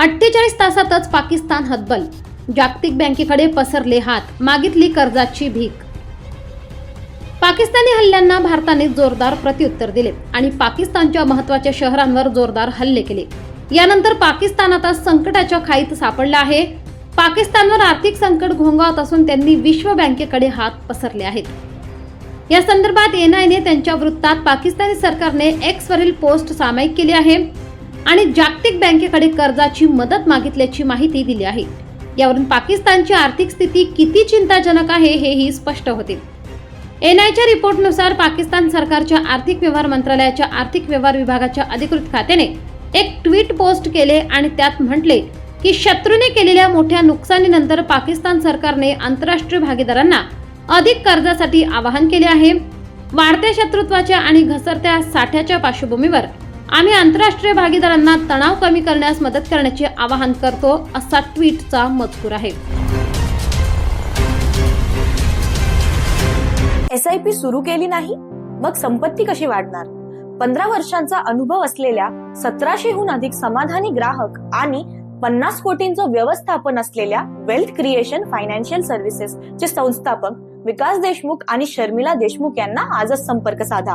अठ्ठेचाळीस तासातच पाकिस्तान हतबल. जागतिक बँकेकडे पसरले हात मागितली कर्जाची भीक. पाकिस्तानी हल्ल्यांना भारताने जोरदार प्रत्युत्तर दिले आणि पाकिस्तानच्या महत्त्वाच्या शहरांवर जोरदार हल्ले केले. यानंतर पाकिस्तान आता संकटाच्या खाईत सापडला आहे. पाकिस्तानवर आर्थिक संकट घोंगावत असून त्यांनी विश्व बँकेकडे हात पसरले आहेत. या संदर्भात एनआयने त्यांच्या वृत्तात पाकिस्तानी सरकारने एक्सवरील पोस्ट सामायिक केली आहे. आणि जागतिक बँकेकडे कर्जाची मदत मागितल्याची माहिती दिली आहे. यावरून पाकिस्तानची आर्थिक स्थिती किती चिंताजनक आहे हेही स्पष्ट होते. एनआयच्या रिपोर्टनुसार पाकिस्तान सरकारच्या आर्थिक व्यवहार मंत्रालयाच्या आर्थिक व्यवहार विभागाच्या अधिकृत खात्याने एक ट्विट पोस्ट केले आणि त्यात म्हटले की शत्रूने केलेल्या मोठ्या नुकसानीनंतर पाकिस्तान सरकारने आंतरराष्ट्रीय भागीदारांना अधिक कर्जासाठी आवाहन केले आहे. वाढत्या शत्रुत्वाच्या आणि घसरत्या साठ्याच्या पार्श्वभूमीवर आम्ही आंतरराष्ट्रीय भागीदारांना तणाव कमी करण्यास मदत करण्याचे आवाहन करतो असा ट्विटचा मजकूर आहे. एस आय पी सुरू केली नाही मग संपत्ती कशी वाढणार? पंधरा वर्षांचा अनुभव असलेल्या सतराशेहून अधिक समाधानी ग्राहक आणि पन्नास कोटींचं व्यवस्थापन असलेल्या वेल्थ क्रिएशन फायनान्शियल सर्व्हिसेस चे संस्थापक विकास देशमुख आणि शर्मिला देशमुख यांना आजच संपर्क साधा.